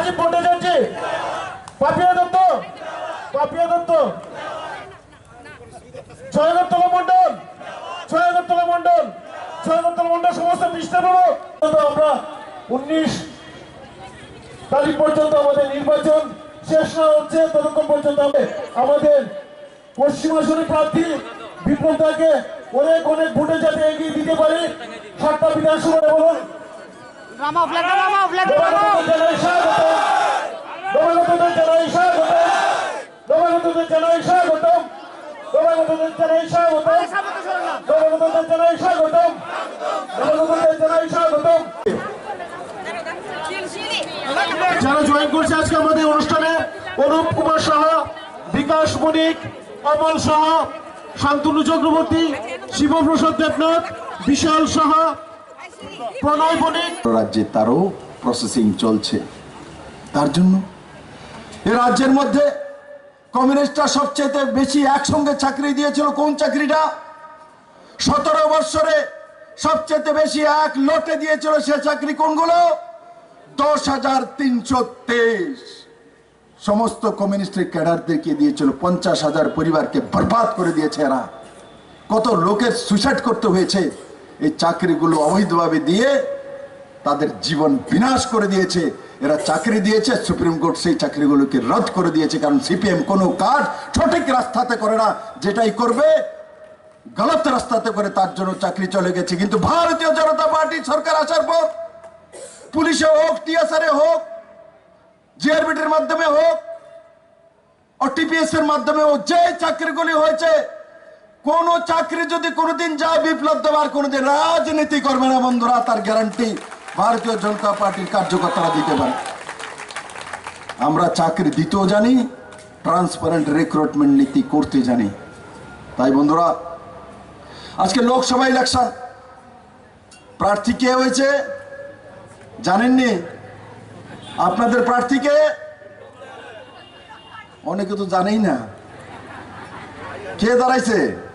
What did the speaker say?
রাজীব ভট্টাচার্য পাপিয়া দত্ত পাপিয়া দত্ত। জয়গতলা মন্ডল জয়গতলা মন্ডল জয়গতলা মন্ডল সমস্ত মিষ্টান্ন আমরা উনিশ তারিখ পর্যন্ত আমাদের নির্বাচন শেষ না হচ্ছে, ততক্ষণ পর্যন্ত আমাদের পশ্চিম আসনের প্রার্থী বিপ্লব অনেক অনেক ভোটে যাতে এগিয়ে দিতে পারি। সাতটা বিধানসভা বলুন। নামাও নবাগতদের জানাই স্বাগতম। নবাগতদের জানাই স্বাগতম। নবাগতদের জানাই স্বাগতম। নবাগতদের জানাই স্বাগতম। যারা জয়েন করছে আজকে আমাদের অনুষ্ঠানে অনুপ কুমার সাহা বিকাশ বণিক অমল সাহা শান্তনু চক্রবর্তী শিবপ্রসাদ দেবনাথ বিশাল সাহা প্রণয় বণিক রাজ্যে তারও প্রসেসিং চলছে। তার জন্য এ রাজ্যের মধ্যে কমিউনিস্টরা সবচেয়ে বেশি একসঙ্গে চাকরি দিয়েছিল কোন চাকরিটা? সতেরো বৎসরে সবচেয়ে বেশি এক লোটে দিয়েছিল সে চাকরি কোনগুলো? দশ হাজার তিনশো তেইশ। সমস্ত কমিউনিস্টের ক্যাডারদেরকে দিয়েছিল, পঞ্চাশ হাজার পরিবারকে বরবাদ করে দিয়েছে এরা। কত লোকের সুইসাইড করতে হয়েছে, এই চাকরিগুলো অবৈধভাবে দিয়ে তাদের জীবন বিনাশ করে দিয়েছে। এরা চাকরি দিয়েছে সুপ্রিম কোর্ট সেই চাকরিগুলোকে রদ করে দিয়েছে, কারণ সিপিএম কোনো কাজ সঠিক রাস্তাতে করে না, যেটাই করবে, গলত রাস্তাতে করে তার জন্য চাকরি চলে গেছে। কিন্তু ভারতীয় জনতা পার্টি সরকার আসার পর, পুলিশে হোক টিএসআর হোক জিআরবিটির মাধ্যমে হোক টিপিএস এর মাধ্যমে হোক, যে চাকরিগুলি হয়েছে, কোন চাকরি যদি কোনোদিন যায়, বিপ্লব দেবার কোনোদিন রাজনীতি করবে না বন্ধুরা, তার গ্যারান্টি ভারতীয় জনতা পার্টির কার্যকর্তারা দিতে পারে। আমরা চাকরি দিতেও জানি ট্রান্সপারেন্ট রিক্রুটমেন্ট নীতি করতে জানি। তাই বন্ধুরা, আজকে লোকসভা ইলেকশন প্রার্থী কে হয়েছে? জানেননি? আপনাদের প্রার্থীকে অনেকে তো জানেই না। কে দাঁড়াইছে?